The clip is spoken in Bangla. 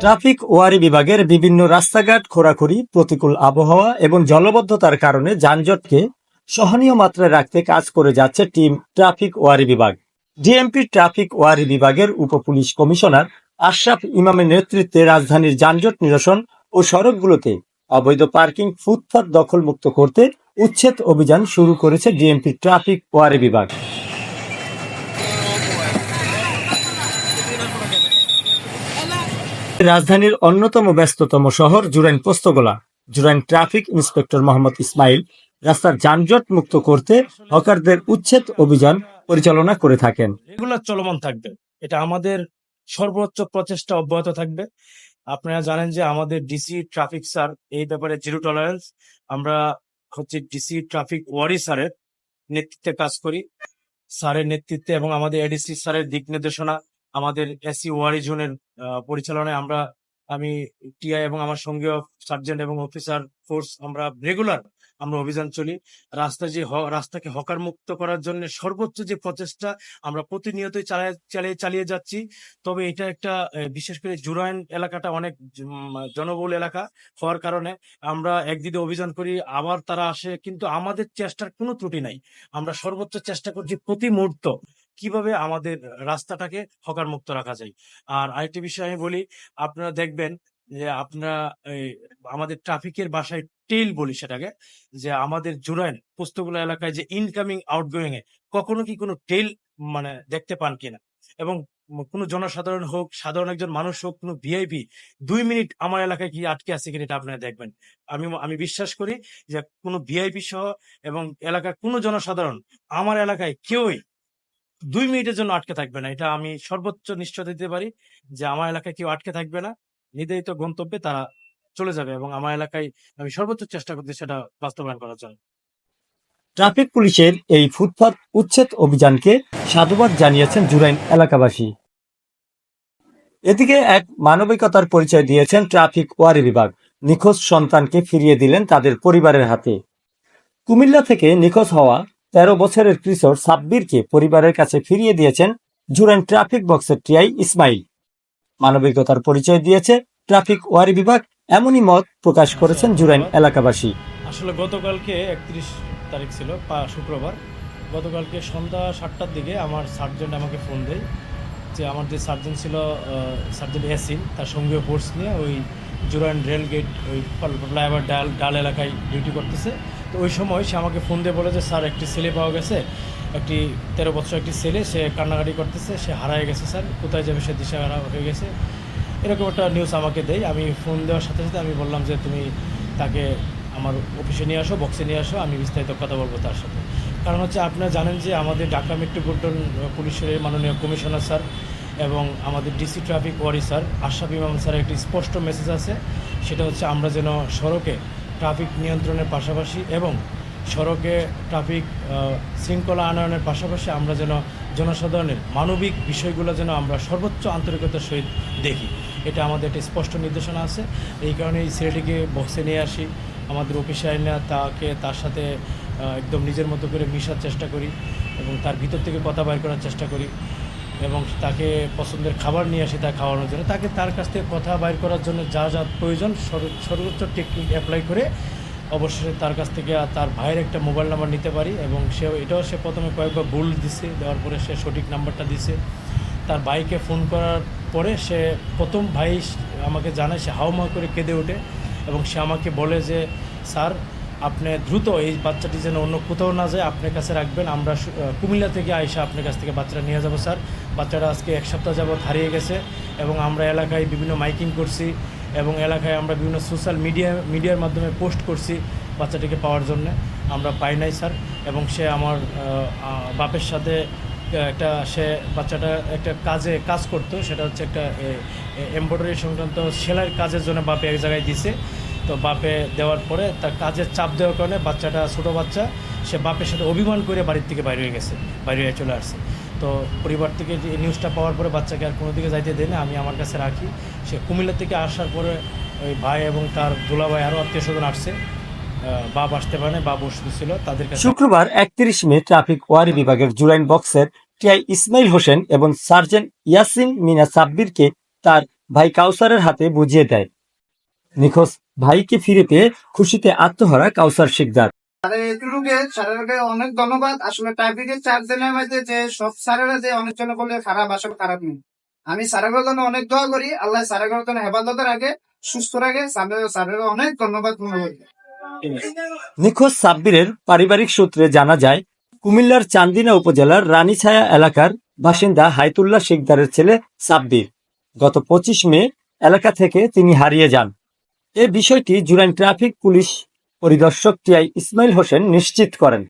ট্রাফিক ওয়ারি বিভাগের বিভিন্ন রাস্তাঘাট খোরাখুরি প্রতিকূল আবহাওয়া এবং জলবদ্ধতার কারণে যানজটকে সহনীয় মাত্রায় রাখতে কাজ করে যাচ্ছে টিম ট্রাফিক ওয়ারি বিভাগ। ডিএমপি ট্রাফিক ওয়ারি বিভাগের উপপুলিশ কমিশনার আশরাফ ইমামের নেতৃত্বে রাজধানীর যানজট নিরসন ও সড়কগুলোতে অবৈধ পার্কিং, ফুটপাত দখলমুক্ত করতে উচ্ছেদ অভিযান শুরু করেছে ডিএমপি ট্রাফিক ওয়ারি বিভাগ। রাজধানীর অন্যতম ব্যস্ততম শহর জুরাইন পোস্তগোলা। জুরাইন ট্রাফিক ইন্সপেক্টর মোহাম্মদ ইসমাইল রাস্তার যানজট মুক্ত করতে হকারদের উচ্ছেদ অভিযান পরিচালনা করে থাকেন। রেগুলার চলমান থাকবে। এটা আমাদের সর্বোচ্চ প্রচেষ্টা অব্যাহত থাকবে। আপনারা জানেন যে আমাদের ডিসি ট্রাফিক স্যার, এই ব্যাপারে জিরো টলারেন্স। আমরা হচ্ছে ডিসি ট্রাফিক ওয়ারি স্যারের নেতৃত্বে কাজ করি। স্যারের নেতৃত্বে এবং আমাদের এডিসি স্যারের দিক নির্দেশনা আমাদের এসি ওয়ারি জোনের পরিচালনায় আমরা, আমি টিআই এবং আমার সঙ্গীয় সার্জেন্ট এবং অফিসার ফোর্স আমরা রেগুলার আমরা অভিযান চলি। রাস্তা যে রাস্তাকে হকার মুক্ত করার জন্য সর্বোচ্চ যে প্রচেষ্টা আমরা প্রতিনিয়তই চালিয়ে চালিয়ে যাচ্ছি। তবে এটা একটা বিশেষ করে জুরাইন এলাকাটা অনেক জনবহুল এলাকা হওয়ার কারণে আমরা একদিকে অভিযান করি, আবার তারা আসে, কিন্তু আমাদের চেষ্টার কোনো ত্রুটি নাই। আমরা সর্বোচ্চ চেষ্টা করছি প্রতি মুহূর্ত কীভাবে আমাদের রাস্তাটাকে হকার মুক্ত রাখা যায়। আর আরেকটি বিষয় আমি বলি, আপনারা দেখবেন যে আপনারা আমাদের ট্রাফিকের বাসায় টেল বলি সেটাকে, যে আমাদের জুরাইন পুস্তকগুলো এলাকায় যে ইনকামিং আউটগোয়িং এ কখনো কি কোনো টেল মানে দেখতে পান কিনা এবং কোনো জনসাধারণ হোক, সাধারণ একজন মানুষ হোক, কোনো ভিআইপি দুই মিনিট আমার এলাকায় কি আটকে আছে কিনা এটা আপনারা দেখবেন। আমি আমি বিশ্বাস করি যে কোনো ভিআইপি সহ এবং এলাকার কোনো জনসাধারণ আমার এলাকায় কেউই দুই মিনিটের জন্য আটকে থাকবে না। এটা আমি সর্বোচ্চ নিশ্চয়তা দিতে পারি যে আমার এলাকায় কেউ আটকে থাকবে না। নির্ধারিত গন্তব্যে তারা চলে যাবে এবং আমার এলাকায় আমি সর্বোচ্চ চেষ্টা করছি সেটা বাস্তবায়ন করার জন্য। ট্রাফিক পুলিশের এই ফুটপাত উচ্ছেদ অভিযানকে সাধুবাদ জানিয়েছেন জুরাইন এলাকাবাসী। এদিকে এক মানবিকতার পরিচয় দিয়েছেন ট্রাফিক ওয়ারি বিভাগ। নিখোঁজ সন্তানকে ফিরিয়ে দিলেন তাদের পরিবারের হাতে। কুমিল্লা থেকে নিখোঁজ হওয়া তেরো বছরের কিশোর সাব্বিরকে পরিবারের কাছে ফিরিয়ে দিয়েছেন জুরাইন ট্রাফিক বক্সের টিআই ইসমাইল। মানবিকতার পরিচয় দিয়েছে ট্রাফিক ওয়ারি বিভাগ, এমনই মত প্রকাশ করেছেন জুরাইন এলাকাবাসী। আসলে গতকালকে একত্রিশ তারিখ ছিল শুক্রবার। গতকালকে সন্ধ্যা সাতটার দিকে আমার সার্জেন্ট আমাকে ফোন দেয় যে, আমার যে সার্জেন্ট ছিল সার্জেন্ট ইয়াসিন, তার সঙ্গে ফোর্স নিয়ে ওই জুরাইন রেল গেট ওই ফ্লাইওভার ডাল ডাল এলাকায় ডিউটি করতেছে। তো ওই সময় সে আমাকে ফোন দিয়ে বলে যে, স্যার, একটি ছেলে পাওয়া গেছে। একটি তেরো বছর একটি ছেলে, সে কান্নাকাটি করতেছে, সে হারায় গেছে, স্যার। কোথায় যাবে সে দিশা হারা হয়ে গেছে? এরকম একটা নিউজ আমাকে দেয়। আমি ফোন দেওয়ার সাথে সাথে আমি বললাম যে, তুমি তাকে আমার অফিসে নিয়ে আসো বক্সে নিয়ে আসো, আমি বিস্তারিত কথা বলব তার সাথে। কারণ হচ্ছে, আপনারা জানেন যে আমাদের ঢাকা মেট্রোপলিটন পুলিশের মাননীয় কমিশনার, স্যার এবং আমাদের DC traffic Wari sir, Ashraf Imam স্যারের একটি স্পষ্ট মেসেজ আছে। সেটা হচ্ছে, আমরা যেন সড়কে ট্রাফিক নিয়ন্ত্রণের পাশাপাশি এবং সড়কে ট্রাফিক শৃঙ্খলা আনয়নের পাশাপাশি আমরা যেন জনসাধারণের মানবিক বিষয়গুলো যেন আমরা সর্বোচ্চ আন্তরিকতার সহিত দেখি। এটা আমাদের একটা স্পষ্ট নির্দেশনা আছে। এই কারণে এই ছেলেটিকে বক্সে নিয়ে আসি। আমাদের অফিসে আইনা তাকে, তার সাথে একদম নিজের মতো করে মিশার চেষ্টা করি এবং তার ভিতর থেকে কথা বাইর করার চেষ্টা করি। এবং তাকে পছন্দের খাবার নিয়ে আসি তা খাওয়ানোর জন্য। তাকে তার কাছ থেকে কথা বাইর করার জন্য যা যা প্রয়োজন সর্বোচ্চ টেকনিক অ্যাপ্লাই করে অবশেষে তার কাছ থেকে তার ভাইয়ের একটা মোবাইল নাম্বার নিতে পারি এবং সে, এটাও সে প্রথমে কয়েকবার ভুল দিছে, দেওয়ার পরে সে সঠিক নাম্বারটা দিছে। তার ভাইকে ফোন করার পরে সে প্রথম ভাই আমাকে জানায়, সে হাওমা করে কেঁদে ওঠে এবং সে আমাকে বলে যে, স্যার, আপনি দ্রুত এই বাচ্চাটি যেন অন্য কোথাও না যায়, আপনার কাছে রাখবেন, আমরা কুমিল্লা থেকে আইসা আপনার কাছ থেকে বাচ্চাটা নিয়ে যাব, স্যার। বাচ্চাটা আজকে এক সপ্তাহ যাবৎ হারিয়ে গেছে এবং আমরা এলাকায় বিভিন্ন মাইকিং করছি এবং এলাকায় আমরা বিভিন্ন সোশ্যাল মিডিয়া, মিডিয়ার মাধ্যমে পোস্ট করছি বাচ্চাটিকে পাওয়ার জন্য। আমরা পাই নাই, স্যার। এবং সে আমার বাপের সাথে একটা সে বাচ্চাটা একটা কাজে কাজ করতো, সেটা হচ্ছে একটা এমব্রয়ডারি সংক্রান্ত সেলাইয়ের কাজের জন্য বাপে এক জায়গায় দিছে। তো বাপে দেওয়ার পরে তার কাজের চাপ দেওয়ার কারণে বাচ্চাটা ছোটো বাচ্চা, সে বাপের সাথে অভিমান করে বাড়ির থেকে বাইরে হয়ে গেছে, বাইরে চলে আসছে। তো পরিবার থেকে যে নিউজটা পাওয়ার পরে বাচ্চাকে আর কোনো দিকে যাইতে দেয় না, আমি আমার কাছে রাখি। সে কুমিল্লা থেকে আসার পরে ওই ভাই এবং তার দুলাভাই আরও আত্মীয় স্বজন আসছে। বাপ আসতে পারে বাপ অসুস্থ ছিল, তাদের কাছে শুক্রবার একত্রিশ মে ট্রাফিক ওয়ারি বিভাগের জুরাইন বক্সের টিআই ইসমাইল হোসেন এবং সার্জেন্ট ইয়াসিন মিনা সাব্বিরকে তার ভাই কাউসারের হাতে বুঝিয়ে দেয়। নিখোঁজ ভাইকে ফিরে পেয়ে খুশিতে আত্মহারা কাউসার শিকদার। স্যারেরকে অনেক ধন্যবাদ। আসলে চার দিনের মধ্যে যে সব স্যারেরা যে অনেক খারাপ, আসলে খারাপ নেই। আমি স্যারের জন্য অনেক দোয়া করি। আল্লাহ স্যারের জন্য হেফাজত রাখে, সুস্থ রাখে। স্যারের অনেক ধন্যবাদ নিখোঁজ সাব্বিরের পারিবারিক সূত্রে জানা যায়, কুমিল্লার চান্দিনা উপজেলার রানীছায়া এলাকার বাসিন্দা হাইতুল্লাহ শিকদারের ছেলে সাব্বির। গত পঁচিশ মে এলাকা থেকে তিনি হারিয়ে যান। এ বিষয়টি জুরাইন ট্রাফিক পুলিশ পরিদর্শক টিআই ইসমাইল হোসেন নিশ্চিত করেন।